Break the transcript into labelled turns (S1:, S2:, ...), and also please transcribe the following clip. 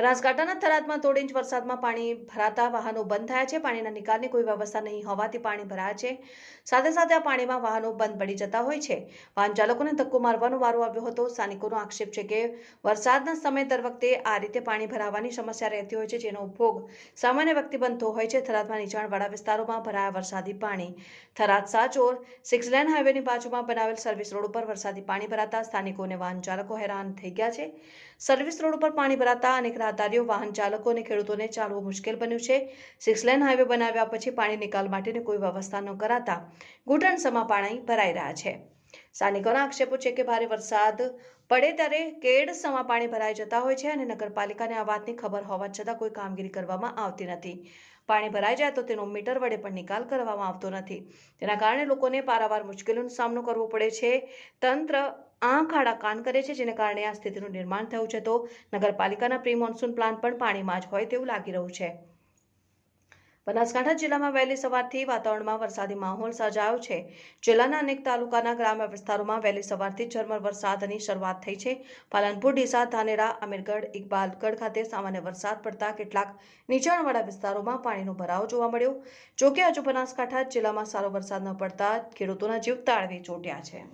S1: બનાસકાંઠાના થરાદમાં દોઢ ઇંચ વરસાદમાં પાણી ભરાતા વાહનો બંધ થયા છે. પાણીના નિકાલની કોઈ વ્યવસ્થા નહીં હોવાથી પાણી ભરાયા છે. સાથે સાથે આ પાણીમાં વાહનો બંધ પડી જતા હોય છે. વાહન ચાલકોને ધક્કો મારવાનો વારો આવ્યો હતો. સ્થાનિકોનો આક્ષેપ છે કે વરસાદના સમય દર વખતે આ રીતે પાણી ભરાવાની સમસ્યા રહેતી હોય છે, જેનો ભોગ સામાન્ય વ્યક્તિ બનતો હોય છે. થરાદમાં નીચાણવાળા વિસ્તારોમાં ભરાયા વરસાદી પાણી. થરાદ સાચોર સિક્સ લેન હાઈવેની બાજુમાં બનાવેલ સર્વિસ રોડ ઉપર વરસાદી પાણી ભરાતા સ્થાનિકો અને વાહન ચાલકો હેરાન થઈ ગયા છે. સર્વિસ રોડ ઉપર પાણી ભરાતા અનેક રાહદારીઓ વાહન ચાલકો અને ખેડૂતોને ચાલવું મુશ્કેલ બન્યું છે. સિક્સ લેન હાઈવે બનાવ્યા પછી પાણી નિકાલ માટેની કોઈ વ્યવસ્થા ન કરાતા ઘૂંટણસમાં પાણી ભરાઈ રહ્યા છે. સ્થાનિકોના આક્ષેપો છે કે ભારે વરસાદ પડે ત્યારે કેડ સમા પાણી ભરાઈ જતા હોય છે અને નગરપાલિકાને આ વાતની ખબર હોવા છતાં કોઈ કામગીરી કરવામાં આવતી નથી. પાણી ભરાઈ જાય તો તેનો મીટર વડે પણ નિકાલ કરવામાં આવતો નથી. તેના કારણે લોકોને પારાવાર મુશ્કેલીનો સામનો કરવો પડે છે. તંત્ર આંખ આડા કાન કરે છે, જેને કારણે આ સ્થિતિનું નિર્માણ થયું છે. તો નગરપાલિકાના પ્રી મોન્સૂન પ્લાન પણ પાણીમાં જ હોય તેવું લાગી રહ્યું છે. બનાસકાંઠા જિલ્લામાં વહેલી સવારથી વાતાવરણમાં વરસાદી માહોલ સર્જાયો છે. જિલ્લાના અનેક તાલુકાના ગ્રામ્ય વિસ્તારોમાં વહેલી સવારથી ઝરમર વરસાદની શરૂઆત થઈ છે. પાલનપુર, ડીસા, ધાનેરા અમીરગઢ ઇકબાલગઢ ખાતે સામાન્ય વરસાદ પડતા કેટલાક નીચાણવાળા વિસ્તારોમાં પાણીનો ભરાવો જોવા મળ્યો. જોકે, હજુ બનાસકાંઠા જિલ્લામાં સારો વરસાદ ન પડતા ખેડૂતોના જીવ તાળવે ચોટ્યા છે.